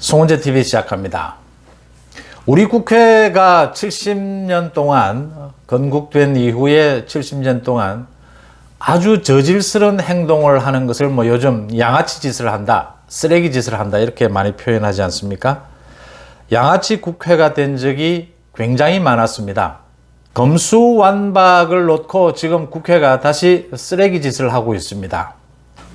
송은재 TV 시작합니다. 우리 국회가 70년 동안 건국된 이후에 70년 동안 아주 저질스러운 행동을 하는 것을 뭐 요즘 양아치 짓을 한다, 쓰레기 짓을 한다 이렇게 많이 표현하지 않습니까? 양아치 국회가 된 적이 굉장히 많았습니다. 검수완박을 놓고 지금 국회가 다시 쓰레기 짓을 하고 있습니다.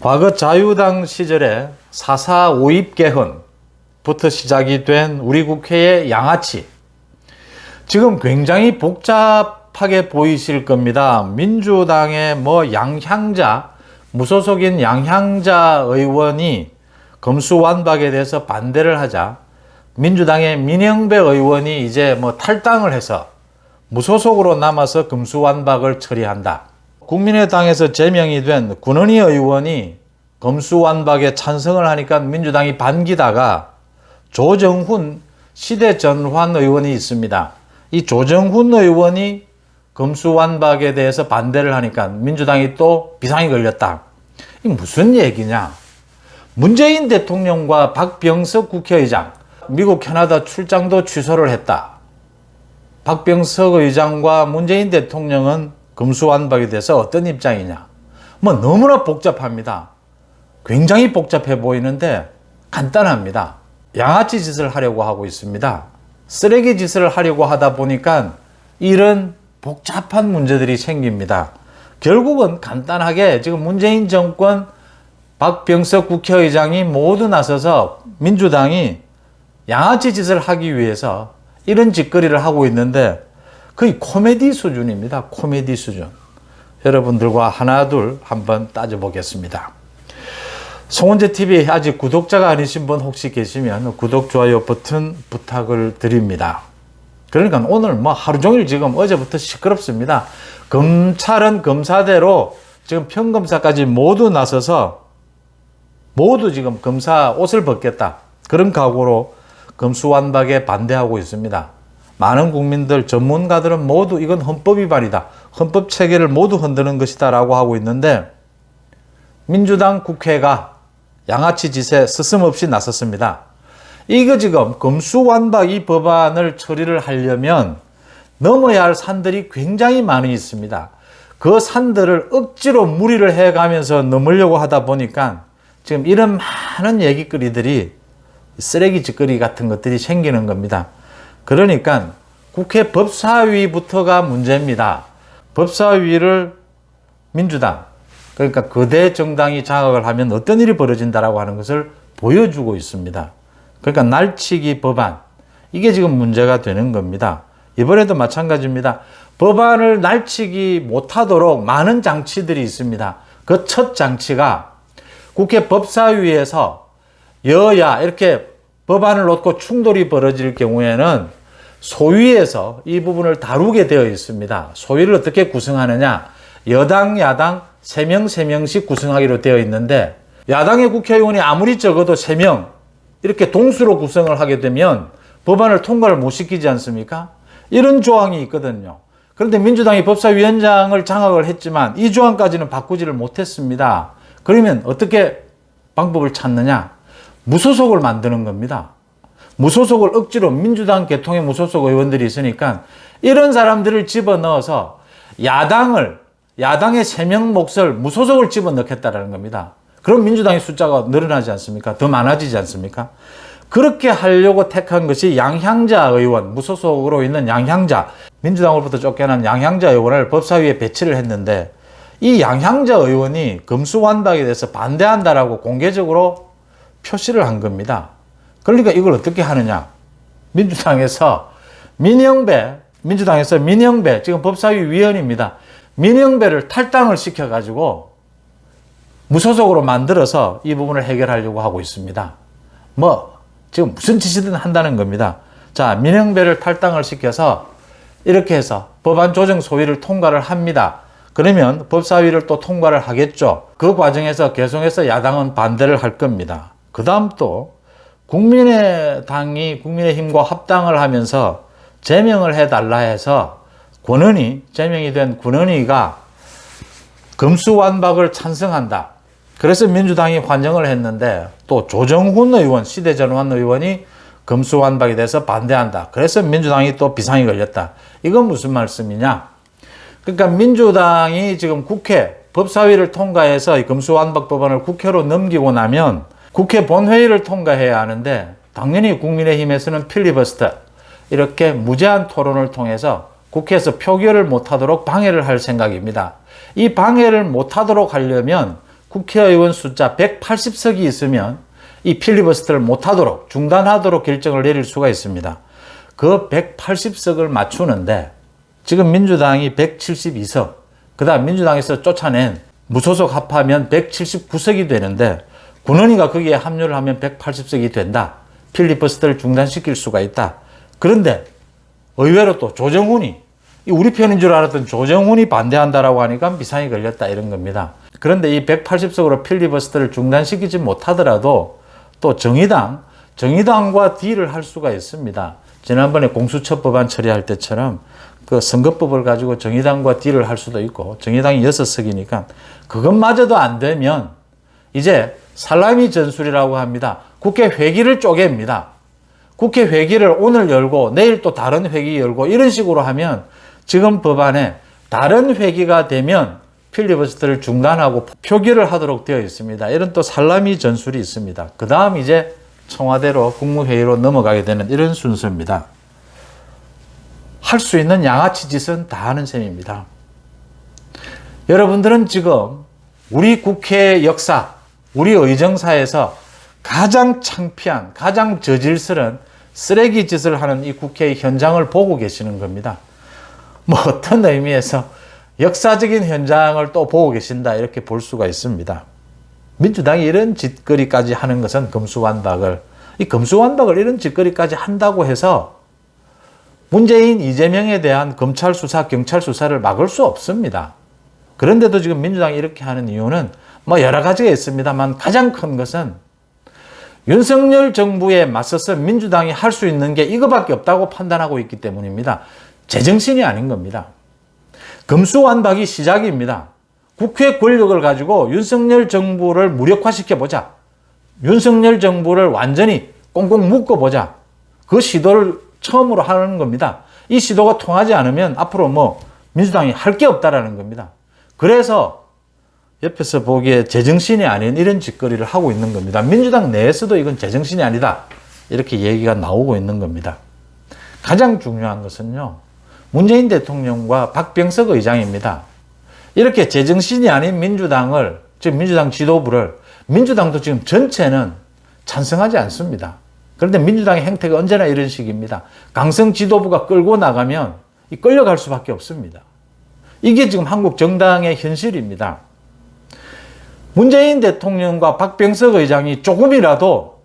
과거 자유당 시절에 4.4 오입 개헌 부터 시작이 된 우리 국회의 양아치. 지금 굉장히 복잡하게 보이실 겁니다. 민주당의 뭐 양향자, 무소속인 양향자 의원이 검수완박에 대해서 반대를 하자 민주당의 민영배 의원이 이제 뭐 탈당을 해서 무소속으로 남아서 검수완박을 처리한다. 국민의당에서 제명이 된 군원희 의원이 검수완박에 찬성을 하니까 민주당이 반기다가 조정훈 시대전환 의원이 있습니다. 이 조정훈 의원이 검수완박에 대해서 반대를 하니까 민주당이 또 비상이 걸렸다. 이 무슨 얘기냐? 문재인 대통령과 박병석 국회의장 미국 캐나다 출장도 취소를 했다. 박병석 의장과 문재인 대통령은 검수완박에 대해서 어떤 입장이냐? 뭐 너무나 복잡합니다. 굉장히 복잡해 보이는데 간단합니다. 양아치 짓을 하려고 하고 있습니다. 쓰레기 짓을 하려고 하다 보니까 이런 복잡한 문제들이 생깁니다. 결국은 간단하게 지금 문재인 정권 박병석 국회의장이 모두 나서서 민주당이 양아치 짓을 하기 위해서 이런 짓거리를 하고 있는데 거의 코미디 수준입니다. 코미디 수준. 여러분들과 하나 둘 한번 따져보겠습니다. 송원재 TV 아직 구독자가 아니신 분 혹시 계시면 구독, 좋아요 버튼 부탁을 드립니다. 그러니까 오늘 뭐 하루 종일 지금 어제부터 시끄럽습니다. 검찰은 검사대로 지금 평검사까지 모두 나서서 모두 지금 검사 옷을 벗겠다. 그런 각오로 검수완박에 반대하고 있습니다. 많은 국민들, 전문가들은 모두 이건 헌법 위반이다. 헌법 체계를 모두 흔드는 것이다. 라고 하고 있는데, 민주당 국회가 양아치 짓에 스스럼없이 나섰습니다. 이거 지금 검수완박 이 법안을 처리를 하려면 넘어야 할 산들이 굉장히 많이 있습니다. 그 산들을 억지로 무리를 해가면서 넘으려고 하다 보니까 지금 이런 많은 얘기거리들이 쓰레기 짓거리 같은 것들이 생기는 겁니다. 그러니까 국회 법사위부터가 문제입니다. 법사위를 민주당, 그러니까 거대 정당이 장악을 하면 어떤 일이 벌어진다라고 하는 것을 보여주고 있습니다. 그러니까 날치기 법안, 이게 지금 문제가 되는 겁니다. 이번에도 마찬가지입니다. 법안을 날치기 못하도록 많은 장치들이 있습니다. 그 첫 장치가 국회 법사위에서 여야 이렇게 법안을 놓고 충돌이 벌어질 경우에는 소위에서 이 부분을 다루게 되어 있습니다. 소위를 어떻게 구성하느냐? 여당, 야당 3명, 3명씩 구성하기로 되어 있는데 야당의 국회의원이 아무리 적어도 3명 이렇게 동수로 구성을 하게 되면 법안을 통과를 못 시키지 않습니까? 이런 조항이 있거든요. 그런데 민주당이 법사위원장을 장악을 했지만 이 조항까지는 바꾸지를 못했습니다. 그러면 어떻게 방법을 찾느냐? 무소속을 만드는 겁니다. 무소속을 억지로 민주당 개통의 무소속 의원들이 있으니까 이런 사람들을 집어넣어서 야당을 야당의 세명 몫을 무소속을 집어넣겠다라는 겁니다. 그럼 민주당의 숫자가 늘어나지 않습니까? 더 많아지지 않습니까? 그렇게 하려고 택한 것이 양향자 의원, 무소속으로 있는 양향자, 민주당으로부터 쫓겨난 양향자 의원을 법사위에 배치를 했는데 이 양향자 의원이 검수완박에 대해서 반대한다라고 공개적으로 표시를 한 겁니다. 그러니까 이걸 어떻게 하느냐? 민주당에서 민영배, 민주당에서 민영배, 지금 법사위 위원입니다. 민영배를 탈당을 시켜가지고 무소속으로 만들어서 이 부분을 해결하려고 하고 있습니다. 뭐, 지금 무슨 짓이든 한다는 겁니다. 자, 민영배를 탈당을 시켜서 이렇게 해서 법안 조정 소위를 통과를 합니다. 그러면 법사위를 또 통과를 하겠죠. 그 과정에서 계속해서 야당은 반대를 할 겁니다. 그 다음 또 국민의당이 국민의힘과 합당을 하면서 제명을 해달라 해서 권은희, 제명이 된 권은희가 검수완박을 찬성한다. 그래서 민주당이 환영을 했는데 또 조정훈 의원, 시대전환 의원이 검수완박에 대해서 반대한다. 그래서 민주당이 또 비상이 걸렸다. 이건 무슨 말씀이냐? 그러니까 민주당이 지금 국회 법사위를 통과해서 이 검수완박 법안을 국회로 넘기고 나면 국회 본회의를 통과해야 하는데 당연히 국민의힘에서는 필리버스터 이렇게 무제한 토론을 통해서 국회에서 표결을 못하도록 방해를 할 생각입니다. 이 방해를 못하도록 하려면 국회의원 숫자 180석이 있으면 이 필리버스터를 못하도록 중단하도록 결정을 내릴 수가 있습니다. 그 180석을 맞추는데 지금 민주당이 172석, 그 다음 민주당에서 쫓아낸 무소속 합하면 179석이 되는데 군원이가 거기에 합류를 하면 180석이 된다. 필리버스터를 중단시킬 수가 있다. 그런데 의외로 또 조정훈이 이 우리 편인 줄 알았던 조정훈이 반대한다라고 하니까 비상이 걸렸다 이런 겁니다. 그런데 이 180석으로 필리버스터를 중단시키지 못하더라도 또 정의당, 정의당과 딜을 할 수가 있습니다. 지난번에 공수처 법안 처리할 때처럼 그 선거법을 가지고 정의당과 딜을 할 수도 있고 정의당이 6석이니까 그것마저도 안 되면 이제 살라미 전술이라고 합니다. 국회 회기를 쪼갭니다. 국회 회기를 오늘 열고 내일 또 다른 회기 열고 이런 식으로 하면 지금 법안에 다른 회기가 되면 필리버스터를 중단하고 표결을 하도록 되어 있습니다. 이런 또 살라미 전술이 있습니다. 그 다음 이제 청와대로 국무회의로 넘어가게 되는 이런 순서입니다. 할 수 있는 양아치 짓은 다 하는 셈입니다. 여러분들은 지금 우리 국회 역사, 우리 의정사에서 가장 창피한, 가장 저질스런 쓰레기 짓을 하는 이 국회의 현장을 보고 계시는 겁니다. 뭐 어떤 의미에서 역사적인 현장을 또 보고 계신다 이렇게 볼 수가 있습니다. 민주당이 이런 짓거리까지 하는 것은 검수완박을 이 검수완박을 이런 짓거리까지 한다고 해서 문재인 이재명에 대한 검찰 수사, 경찰 수사를 막을 수 없습니다. 그런데도 지금 민주당이 이렇게 하는 이유는 뭐 여러 가지가 있습니다만 가장 큰 것은 윤석열 정부에 맞서서 민주당이 할 수 있는 게 이거밖에 없다고 판단하고 있기 때문입니다. 제정신이 아닌 겁니다. 검수완박이 시작입니다. 국회 권력을 가지고 윤석열 정부를 무력화시켜 보자. 윤석열 정부를 완전히 꽁꽁 묶어 보자. 그 시도를 처음으로 하는 겁니다. 이 시도가 통하지 않으면 앞으로 뭐 민주당이 할 게 없다라는 겁니다. 그래서 옆에서 보기에 제정신이 아닌 이런 짓거리를 하고 있는 겁니다. 민주당 내에서도 이건 제정신이 아니다. 이렇게 얘기가 나오고 있는 겁니다. 가장 중요한 것은요. 문재인 대통령과 박병석 의장입니다. 이렇게 제정신이 아닌 민주당을, 지금 민주당 지도부를, 민주당도 지금 전체는 찬성하지 않습니다. 그런데 민주당의 행태가 언제나 이런 식입니다. 강성 지도부가 끌고 나가면 끌려갈 수밖에 없습니다. 이게 지금 한국 정당의 현실입니다. 문재인 대통령과 박병석 의장이 조금이라도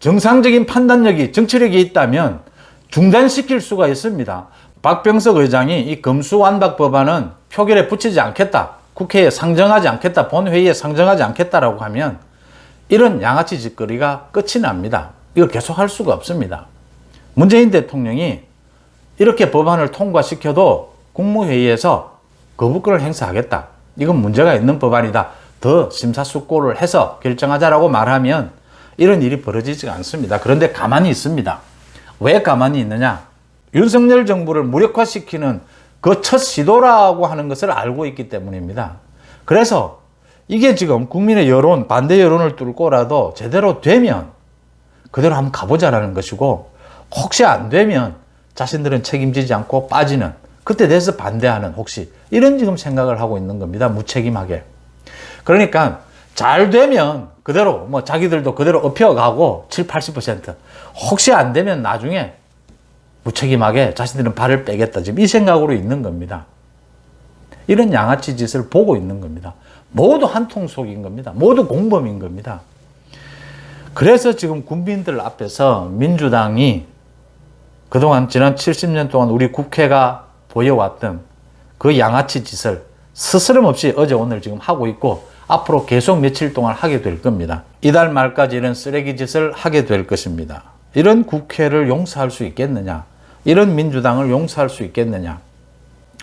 정상적인 판단력이, 정치력이 있다면 중단시킬 수가 있습니다. 박병석 의장이 이 검수완박 법안은 표결에 붙이지 않겠다. 국회에 상정하지 않겠다. 본회의에 상정하지 않겠다라고 하면 이런 양아치 짓거리가 끝이 납니다. 이걸 계속 할 수가 없습니다. 문재인 대통령이 이렇게 법안을 통과시켜도 국무회의에서 거부권을 행사하겠다. 이건 문제가 있는 법안이다. 더 심사숙고를 해서 결정하자라고 말하면 이런 일이 벌어지지가 않습니다. 그런데 가만히 있습니다. 왜 가만히 있느냐? 윤석열 정부를 무력화시키는 그 첫 시도라고 하는 것을 알고 있기 때문입니다. 그래서 이게 지금 국민의 여론, 반대 여론을 뚫고라도 제대로 되면 그대로 한번 가보자라는 것이고 혹시 안 되면 자신들은 책임지지 않고 빠지는 그때 대해서 반대하는 혹시 이런 지금 생각을 하고 있는 겁니다. 무책임하게. 그러니까 잘 되면 그대로 뭐 자기들도 그대로 업혀가고 7, 80% 혹시 안 되면 나중에 무책임하게 자신들은 발을 빼겠다. 지금 이 생각으로 있는 겁니다. 이런 양아치 짓을 보고 있는 겁니다. 모두 한통 속인 겁니다. 모두 공범인 겁니다. 그래서 지금 국민들 앞에서 민주당이 그동안 지난 70년 동안 우리 국회가 보여왔던 그 양아치 짓을 스스럼 없이 어제 오늘 지금 하고 있고 앞으로 계속 며칠 동안 하게 될 겁니다. 이달 말까지 이런 쓰레기 짓을 하게 될 것입니다. 이런 국회를 용서할 수 있겠느냐? 이런 민주당을 용서할 수 있겠느냐?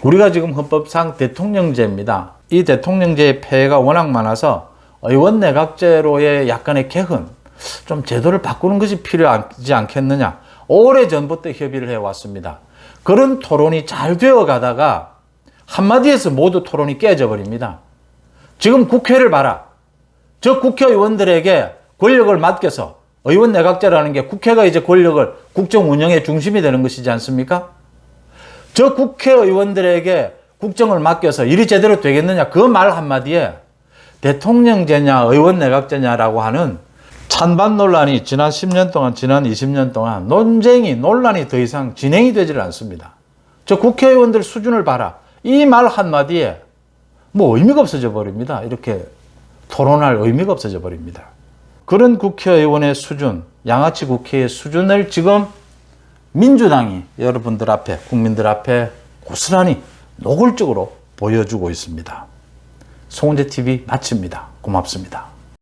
우리가 지금 헌법상 대통령제입니다. 이 대통령제의 폐해가 워낙 많아서 의원 내각제로의 약간의 개헌, 좀 제도를 바꾸는 것이 필요하지 않겠느냐. 오래 전부터 협의를 해왔습니다. 그런 토론이 잘 되어 가다가 한마디에서 모두 토론이 깨져 버립니다. 지금 국회를 봐라. 저 국회의원들에게 권력을 맡겨서 의원 내각제라는 게 국회가 이제 권력을 국정 운영의 중심이 되는 것이지 않습니까? 저 국회의원들에게 국정을 맡겨서 일이 제대로 되겠느냐 그 말 한마디에 대통령제냐 의원 내각제냐라고 하는 찬반 논란이 지난 10년 동안 지난 20년 동안 논쟁이 논란이 더 이상 진행이 되질 않습니다. 저 국회의원들 수준을 봐라. 이 말 한마디에 뭐 의미가 없어져 버립니다. 이렇게 토론할 의미가 없어져 버립니다. 그런 국회의원의 수준, 양아치 국회의 수준을 지금 민주당이 여러분들 앞에, 국민들 앞에 고스란히 노골적으로 보여주고 있습니다. 송은재 TV 마칩니다. 고맙습니다.